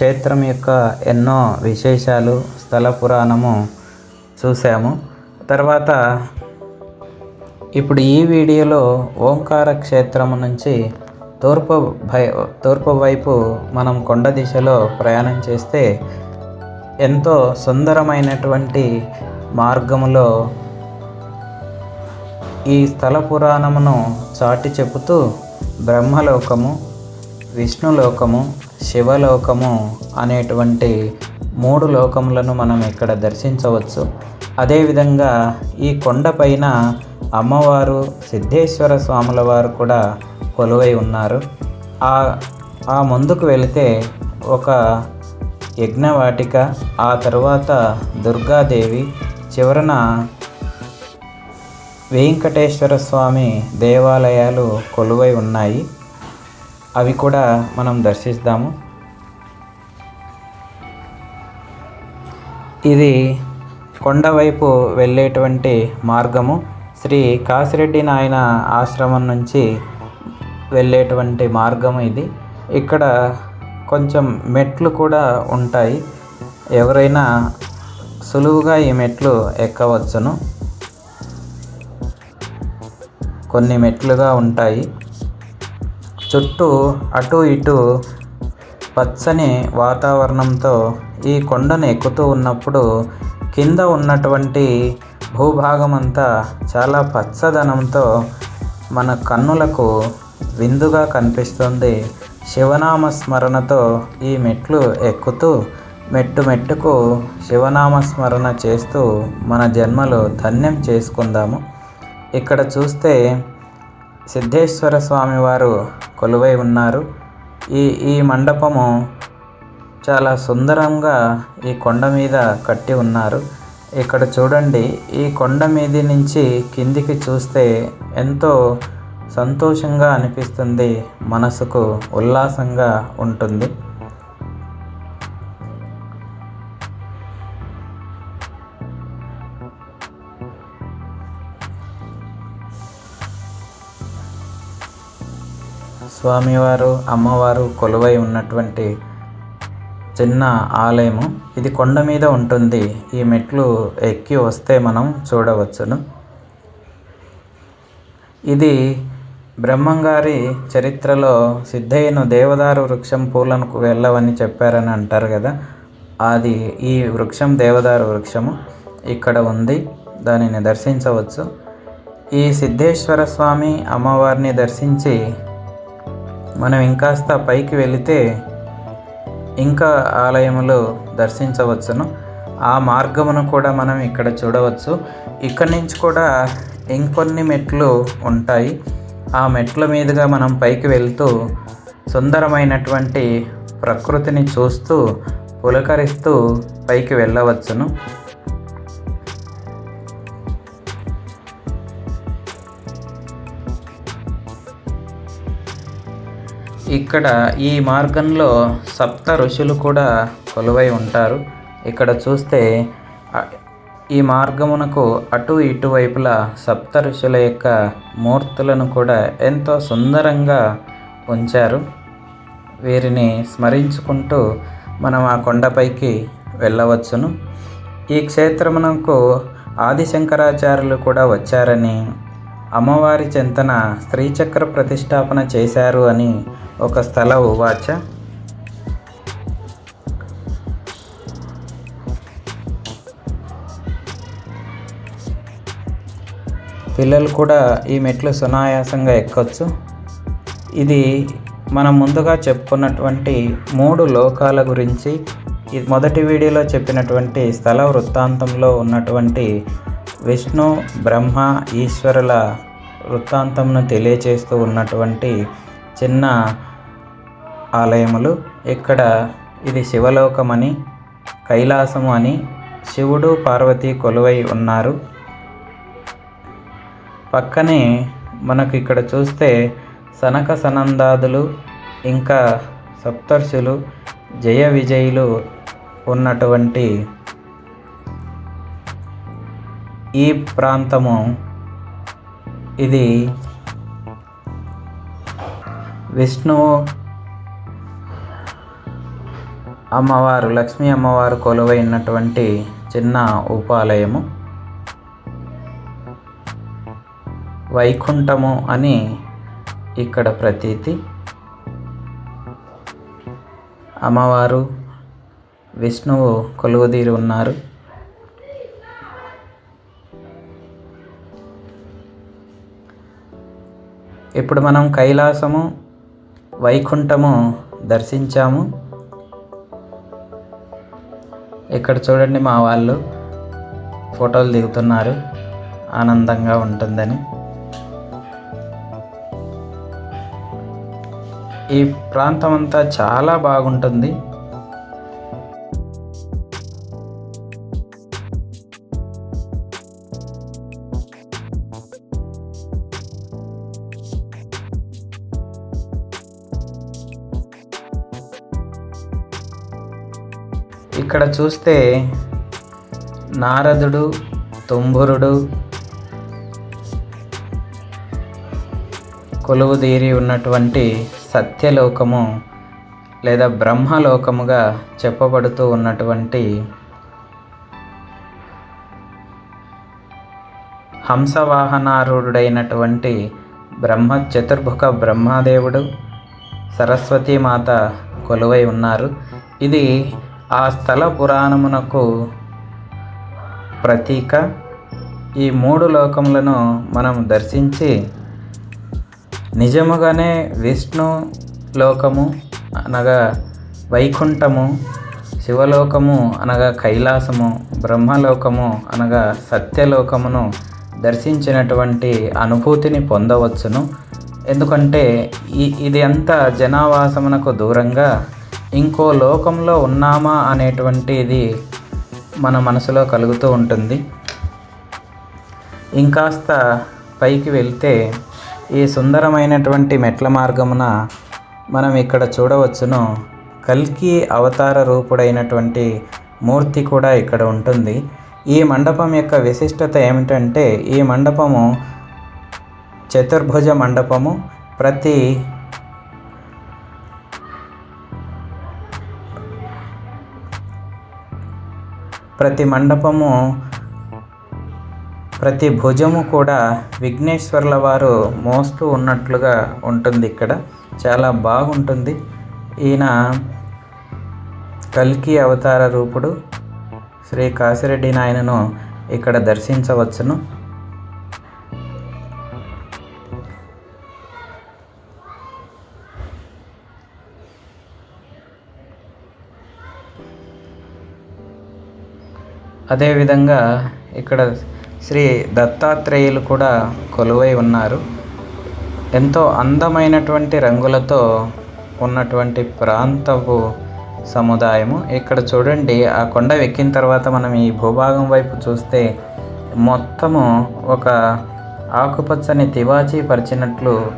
క్షేత్రం యొక్క ఎన్నో విశేషాలు స్థల పురాణము చూసాము తర్వాత ఇప్పుడు ఈ వీడియోలో ఓంకార క్షేత్రము నుంచి తూర్పు భై తూర్పు వైపు మనం కొండ దిశలో ప్రయాణం చేస్తే ఎంతో సుందరమైనటువంటి మార్గములో ఈ స్థల పురాణమును చాటి చెబుతూ బ్రహ్మలోకము విష్ణులోకము శివలోకము అనేటువంటి మూడు లోకములను మనం ఇక్కడ దర్శించవచ్చు. అదేవిధంగా ఈ కొండపైన అమ్మవారు సిద్ధేశ్వర స్వాముల వారు కూడా కొలువై ఉన్నారు. ఆ ఆ ముందుకు వెళితే ఒక యజ్ఞవాటిక ఆ తర్వాత దుర్గాదేవి చివరన వెంకటేశ్వర స్వామి దేవాలయాలు కొలువై ఉన్నాయి. అవి కూడా మనం దర్శిస్తాము. ఇది కొండవైపు వెళ్ళేటువంటి మార్గము. శ్రీ కాసిరెడ్డి నాయన ఆశ్రమం నుంచి వెళ్ళేటువంటి మార్గం ఇది. ఇక్కడ కొంచెం మెట్లు కూడా ఉంటాయి. ఎవరైనా సులువుగా ఈ మెట్లు ఎక్కవచ్చును. కొన్ని మెట్లుగా ఉంటాయి. చుట్టూ అటు ఇటు పచ్చని వాతావరణంతో ఈ కొండను ఎక్కుతూ ఉన్నప్పుడు కింద ఉన్నటువంటి భూభాగం అంతా చాలా పచ్చదనంతో మన కన్నులకు విందుగా కనిపిస్తుంది. శివనామ స్మరణతో ఈ మెట్లు ఎక్కుతూ మెట్టు మెట్టుకు శివనామ స్మరణ చేస్తూ మన జన్మలు ధన్యం చేసుకుందాము. ఇక్కడ చూస్తే సిద్ధేశ్వర స్వామి వారు కొలువై ఉన్నారు. ఈ ఈ మండపము చాలా సుందరంగా ఈ కొండ మీద కట్టి ఉన్నారు. ఇక్కడ చూడండి ఈ కొండ మీద నుంచి కిందికి చూస్తే ఎంతో సంతోషంగా అనిపిస్తుంది మనసుకు ఉల్లాసంగా ఉంటుంది. స్వామివారు అమ్మవారు కొలువై ఉన్నటువంటి చిన్న ఆలయము. ఇది కొండ మీద ఉంటుంది. ఈ మెట్లు ఎక్కి వస్తే మనం చూడవచ్చును. ఇది బ్రహ్మంగారి చరిత్రలో సిద్ధయ్యను దేవదారు వృక్షం పూలకు వెళ్ళవని చెప్పారని అంటారు కదా. అది ఈ వృక్షం దేవదారు వృక్షము. ఇక్కడ ఉంది. దానిని దర్శించవచ్చు. ఈ సిద్ధేశ్వర స్వామి అమ్మవారిని దర్శించి మనం ఇంకాస్త పైకి వెళితే ఇంకా ఆలయములు దర్శించవచ్చును. ఆ మార్గమును కూడా మనం ఇక్కడ చూడవచ్చు. ఇక్కడి నుంచి కూడా ఇంకొన్ని మెట్లు ఉంటాయి. ఆ మెట్ల మీదుగా మనం పైకి వెళ్తూ సుందరమైనటువంటి ప్రకృతిని చూస్తూ పులకరిస్తూ పైకి వెళ్ళవచ్చును. ఇక్కడ ఈ మార్గంలో సప్త ఋషులు కూడా కొలువై ఉంటారు. ఇక్కడ చూస్తే ఈ మార్గమునకు అటు ఇటువైపులా సప్త ఋషుల యొక్క మూర్తులను కూడా ఎంతో సుందరంగా ఉంచారు. వీరిని స్మరించుకుంటూ మనం ఆ కొండపైకి వెళ్ళవచ్చును. ఈ క్షేత్రమునకు ఆదిశంకరాచార్యులు కూడా వచ్చారని అమ్మవారి చెంతన స్త్రీచక్ర ప్రతిష్టాపన చేశారు అని ఒక స్థల ఉవాచ. పిల్లలు కూడా ఈ మెట్లు సునాయాసంగా ఎక్కొచ్చు. ఇది మనం ముందుగా చెప్పుకున్నటువంటి మూడు లోకాల గురించి మొదటి వీడియోలో చెప్పినటువంటి స్థల వృత్తాంతంలో ఉన్నటువంటి విష్ణు బ్రహ్మ ఈశ్వరుల వృత్తాంతంను తెలియచేస్తూ ఉన్నటువంటి చిన్న ఆలయములు. ఇక్కడ ఇది శివలోకమని కైలాసము అని శివుడు పార్వతి కొలువై ఉన్నారు. పక్కనే మనకు ఇక్కడ చూస్తే సనక సనందాదులు ఇంకా సప్తర్షులు జయ విజయులు ఉన్నటువంటి ఈ ప్రాంతము. ఇది విష్ణువు అమ్మవారు లక్ష్మీ అమ్మవారు కొలువైనటువంటి చిన్న ఉపాలయము. వైకుంఠము అని ఇక్కడ ప్రతీతి. అమ్మవారు విష్ణువు కొలువుదీరి ఉన్నారు. ఇప్పుడు మనం కైలాసము వైకుంఠము దర్శించాము. ఇక్కడ చూడండి మా వాళ్ళు ఫోటోలు దిగుతున్నారు. ఆనందంగా ఉంటుందని. ఈ ప్రాంతం అంతా చాలా బాగుంటుంది. ఇక్కడ చూస్తే నారదుడు తుంబురుడు కొలువుదీరి ఉన్నటువంటి సత్యలోకము లేదా బ్రహ్మలోకముగా చెప్పబడుతూ ఉన్నటువంటి హంసవాహనారూఢుడైనటువంటి బ్రహ్మ చతుర్భుఖ బ్రహ్మదేవుడు సరస్వతీమాత కొలువై ఉన్నారు. ఇది ఆ స్థల పురాణమునకు ప్రతీక ఈ మూడు లోకములను మనం దర్శించి నిజముగానే విష్ణు లోకము అనగా వైకుంఠము శివలోకము అనగా కైలాసము బ్రహ్మలోకము అనగా సత్యలోకమును దర్శించినటువంటి అనుభూతిని పొందవచ్చును. ఎందుకంటే ఈ ఇది అంతా జనావాసమునకు దూరంగా ఇంకో లోకంలో ఉన్నామా అనేటువంటిది మన మనసులో కలుగుతూ ఉంటుంది. ఇంకాస్త పైకి వెళ్తే ఈ సుందరమైనటువంటి మెట్ల మార్గమున మనం ఇక్కడ చూడవచ్చును. కల్కి అవతార రూపుడైనటువంటి మూర్తి కూడా ఇక్కడ ఉంటుంది. ఈ మండపం యొక్క విశిష్టత ఏమిటంటే ఈ మండపము చతుర్భుజ మండపము. ప్రతి ప్రతి మండపము ప్రతి భుజము కూడా విఘ్నేశ్వర్ల వారు మోస్తూ ఉన్నట్లుగా ఉంటుంది ఇక్కడ. చాలా బాగుంటుంది. ఈయన కల్కి అవతార రూపుడు శ్రీ కాసిరెడ్డి నాయనను ఇక్కడ దర్శించవచ్చును. అదేవిధంగా ఇక్కడ శ్రీ దత్తాత్రేయులు కూడా కొలువై ఉన్నారు. ఎంతో అందమైనటువంటి రంగులతో ఉన్నటువంటి ప్రాంతపు సముదాయము. ఇక్కడ చూడండి ఆ కొండ ఎక్కిన తర్వాత మనం ఈ భూభాగం వైపు చూస్తే మొత్తము ఒక ఆకుపచ్చని తివాచీ పరిచినట్లు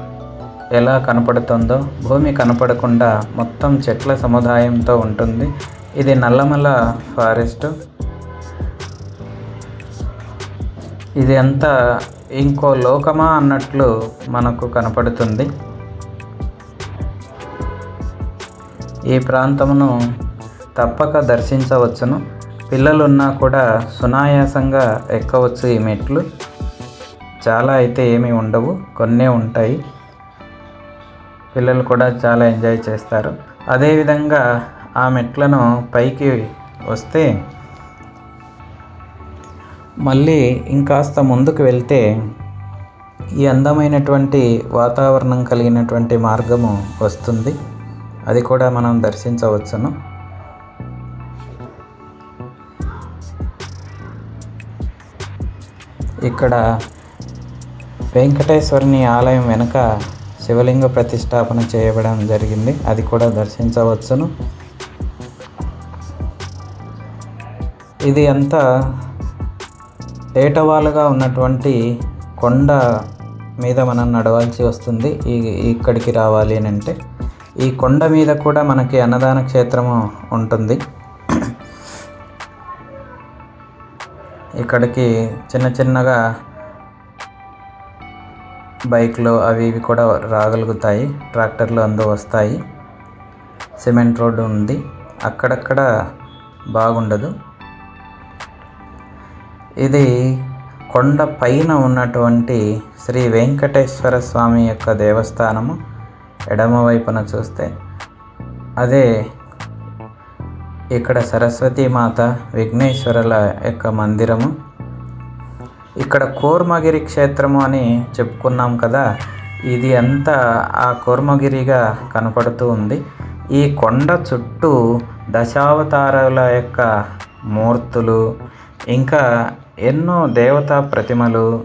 ఎలా కనపడుతుందో భూమి కనపడకుండా మొత్తం చెట్ల సముదాయంతో ఉంటుంది. ఇది నల్లమల ఫారెస్ట్. ఇది అంతా ఇంకో లోకమా అన్నట్లు మనకు కనపడుతుంది. ఈ ప్రాంతమును తప్పక దర్శించవచ్చును. పిల్లలున్నా కూడా సునాయాసంగా ఎక్కవచ్చు ఈ మెట్లు. చాలా అయితే ఏమీ ఉండవు కొన్నే ఉంటాయి. పిల్లలు కూడా చాలా ఎంజాయ్ చేస్తారు. అదేవిధంగా ఆ మెట్లను పైకి వస్తే మళ్ళీ ఇంకాస్త ముందుకు వెళ్తే ఈ అందమైనటువంటి వాతావరణం కలిగినటువంటి మార్గము వస్తుంది. అది కూడా మనం దర్శించవచ్చును. ఇక్కడ వెంకటేశ్వరుని ఆలయం వెనుక శివలింగ ప్రతిష్టాపన చేయబడడం జరిగింది. అది కూడా దర్శించవచ్చును. ఇది అంతా ఏటవాలుగా ఉన్నటువంటి కొండ మీద మనం నడవాల్సి వస్తుంది. ఈ ఇక్కడికి రావాలి అని అంటే. ఈ కొండ మీద కూడా మనకి అన్నదాన క్షేత్రము ఉంటుంది. ఇక్కడికి చిన్న చిన్నగా బైక్లు అవి ఇవి కూడా రాగలుగుతాయి. ట్రాక్టర్లు అందు వస్తాయి. సిమెంట్ రోడ్డు ఉంది. అక్కడక్కడ బాగుండదు. ఇది కొండ పైన ఉన్నటువంటి శ్రీ వెంకటేశ్వర స్వామి యొక్క దేవస్థానము. ఎడమ వైపున చూస్తే అదే ఇక్కడ సరస్వతీమాత విఘ్నేశ్వరుల యొక్క మందిరము. ఇక్కడ కూర్మగిరి క్షేత్రము అని చెప్పుకున్నాం కదా ఇది అంతా ఆ కూర్మగిరిగా కనపడుతూ ఉంది. ఈ కొండ చుట్టూ దశావతారాల యొక్క మూర్తులు ఇంకా ఎన్నో దేవతా ప్రతిమలు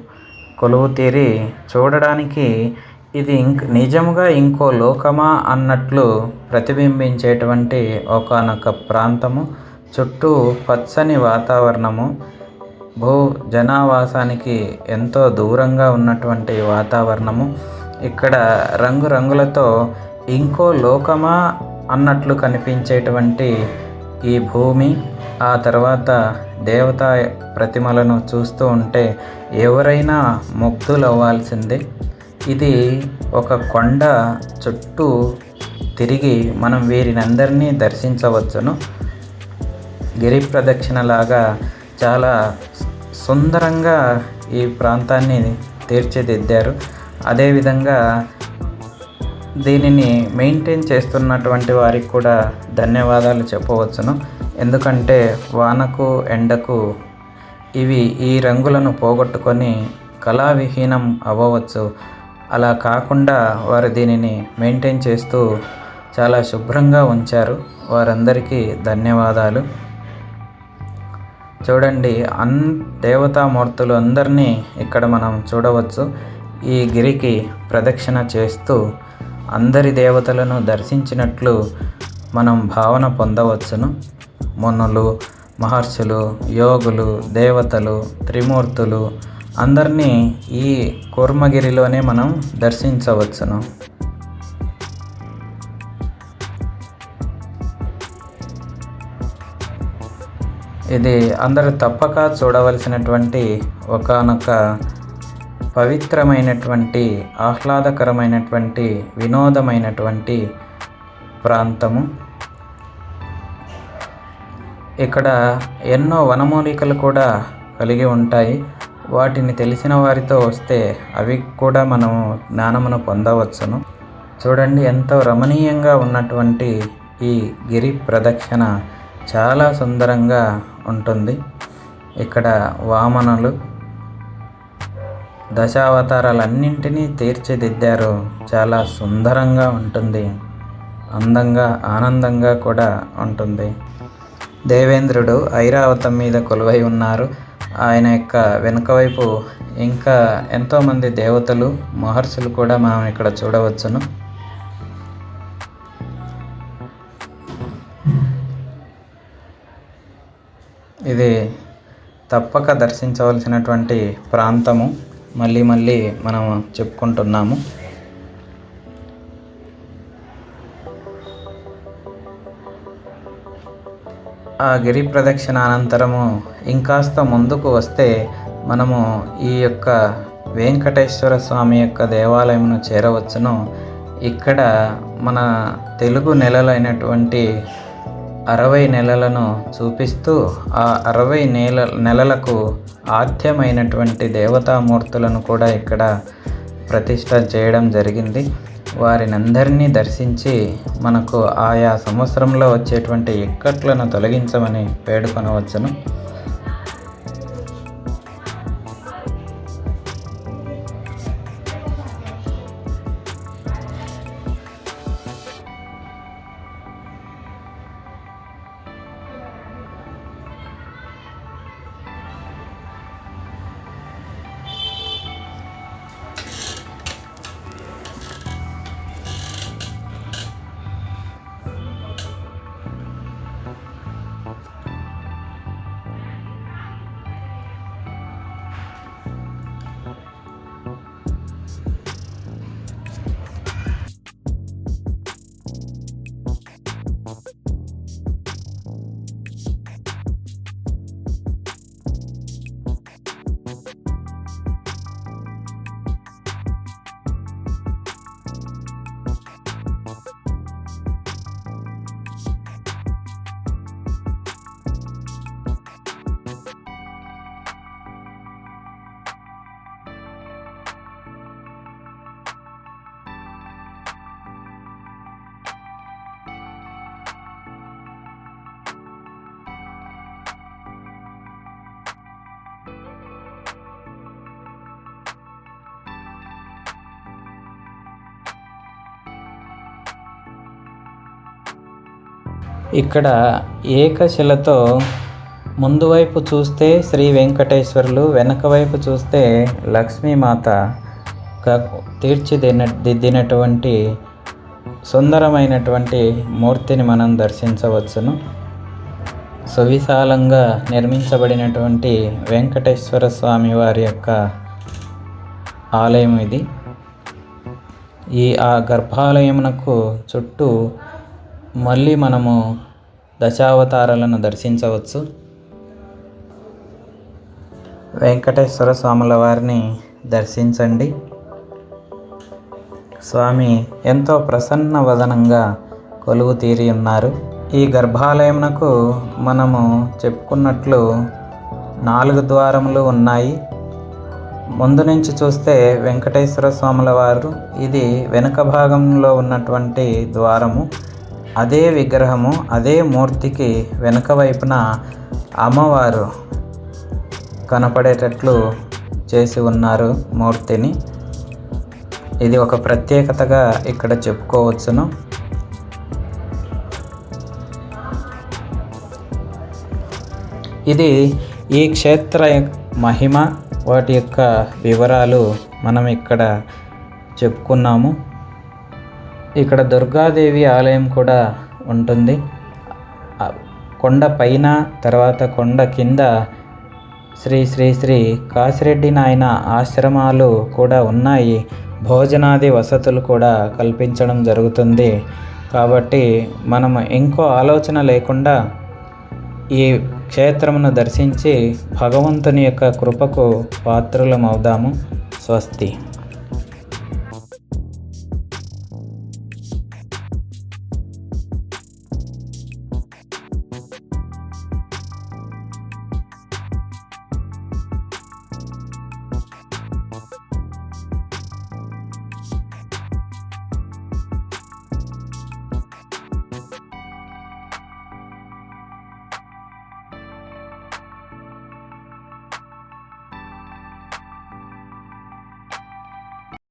కొలువు తీరి చూడడానికి ఇది ఇంక నిజముగా ఇంకో లోకమా అన్నట్లు ప్రతిబింబించేటువంటి ఒకనొక ప్రాంతము. చుట్టూ పచ్చని వాతావరణము. భూ జనావాసానికి ఎంతో దూరంగా ఉన్నటువంటి వాతావరణము. ఇక్కడ రంగురంగులతో ఇంకో లోకమా అన్నట్లు కనిపించేటువంటి ఈ భూమి ఆ తర్వాత దేవతా ప్రతిమలను చూస్తూ ఉంటే ఎవరైనా ముగ్ధులవ్వాల్సిందే. ఇది ఒక కొండ చుట్టూ తిరిగి మనం వీరినందరినీ దర్శించవచ్చును. గిరి ప్రదక్షిణలాగా చాలా సుందరంగా ఈ ప్రాంతాన్ని తీర్చిదిద్దారు. అదేవిధంగా దీనిని మెయింటైన్ చేస్తున్నటువంటి వారికి కూడా ధన్యవాదాలు చెప్పవచ్చును. ఎందుకంటే వానకు ఎండకు ఇవి ఈ రంగులను పోగొట్టుకొని కళావిహీనం అవ్వవచ్చు. అలా కాకుండా వారు దీనిని మెయింటైన్ చేస్తూ చాలా శుభ్రంగా ఉంచారు. వారందరికీ ధన్యవాదాలు. చూడండి అన్ దేవతామూర్తులు అందరినీ ఇక్కడ మనం చూడవచ్చు. ఈ గిరికి ప్రదక్షిణ చేస్తూ అందరి దేవతలను దర్శించినట్లు మనం భావన పొందవచ్చును. మునులు మహర్షులు యోగులు దేవతలు త్రిమూర్తులు అందరినీ ఈ కూర్మగిరిలోనే మనం దర్శించవచ్చును. ఇది అందరూ తప్పక చూడవలసినటువంటి ఒకనొక పవిత్రమైనటువంటి ఆహ్లాదకరమైనటువంటి వినోదమైనటువంటి ప్రాంతము. ఇక్కడ ఎన్నో వనమూలికలు కూడా కలిగి ఉంటాయి. వాటిని తెలిసిన వారితో వస్తే అవి కూడా మనము జ్ఞానమును పొందవచ్చును. చూడండి ఎంతో రమణీయంగా ఉన్నటువంటి ఈ గిరి ప్రదక్షిణ చాలా సుందరంగా ఉంటుంది. ఇక్కడ వామనలు దశావతారాలన్నింటినీ తీర్చిదిద్దారు. చాలా సుందరంగా ఉంటుంది. అందంగా ఆనందంగా కూడా ఉంటుంది. దేవేంద్రుడు ఐరావతం మీద కొలువై ఉన్నారు. ఆయన యొక్క వెనుక వైపు ఇంకా ఎంతోమంది దేవతలు మహర్షులు కూడా మనం ఇక్కడ చూడవచ్చును. ఇది తప్పక దర్శించవలసినటువంటి ప్రాంతము. మళ్ళీ మళ్ళీ మనం చెప్పుకుంటున్నాము. ఆ గిరి ప్రదక్షిణ అనంతరము ఇంకాస్త ముందుకు వస్తే మనము ఈ యొక్క వెంకటేశ్వర స్వామి యొక్క దేవాలయమును చేరవచ్చును. ఇక్కడ మన తెలుగు నెలలైనటువంటి అరవై నెలలను చూపిస్తూ ఆ అరవై నెల నెలలకు ఆద్యమైనటువంటి దేవతామూర్తులను కూడా ఇక్కడ ప్రతిష్ట చేయడం జరిగింది. వారినందరినీ దర్శించి మనకు ఆయా సంవత్సరంలో వచ్చేటువంటి ఇక్కట్లను తొలగించమని వేడుకొనవచ్చును. ఇక్కడ ఏకశిలతో ముందు వైపు చూస్తే శ్రీ వెంకటేశ్వరులు వెనక వైపు చూస్తే లక్ష్మీమాత తీర్చిదిన దిద్దినటువంటి సుందరమైనటువంటి మూర్తిని మనం దర్శించవచ్చును. సువిశాలంగా నిర్మించబడినటువంటి వెంకటేశ్వర స్వామి వారి యొక్క ఆలయం ఇది. ఈ ఆ గర్భాలయమునకు చుట్టూ మళ్ళీ మనము దశావతారాలను దర్శించవచ్చు. వెంకటేశ్వర స్వాముల వారిని దర్శించండి. స్వామి ఎంతో ప్రసన్న వదనంగా కొలువు తీరి ఉన్నారు. ఈ గర్భాలయమునకు మనము చెప్పుకున్నట్లు నాలుగు ద్వారములు ఉన్నాయి. ముందు నుంచి చూస్తే వెంకటేశ్వర స్వాముల వారు ఇది వెనుక భాగంలో ఉన్నటువంటి ద్వారము. అదే విగ్రహము అదే మూర్తికి వెనుక వైపున అమ్మవారు కనపడేటట్లు చేసి ఉన్నారు మూర్తిని. ఇది ఒక ప్రత్యేకతగా ఇక్కడ చెప్పుకోవచ్చును. ఇది ఈ క్షేత్ర మహిమ వాటి యొక్క వివరాలు మనం ఇక్కడ చెప్పుకున్నాము. ఇక్కడ దుర్గాదేవి ఆలయం కూడా ఉంటుంది. కొండ పైన తర్వాత కొండ కింద శ్రీ శ్రీ శ్రీ కాసిరెడ్డి నాయన ఆశ్రమాలు కూడా ఉన్నాయి. భోజనాది వసతులు కూడా కల్పించడం జరుగుతుంది. కాబట్టి మనం ఇంకో ఆలోచన లేకుండా ఈ క్షేత్రమును దర్శించి భగవంతుని యొక్క కృపకు పాత్రులమవుదాము. స్వస్తి.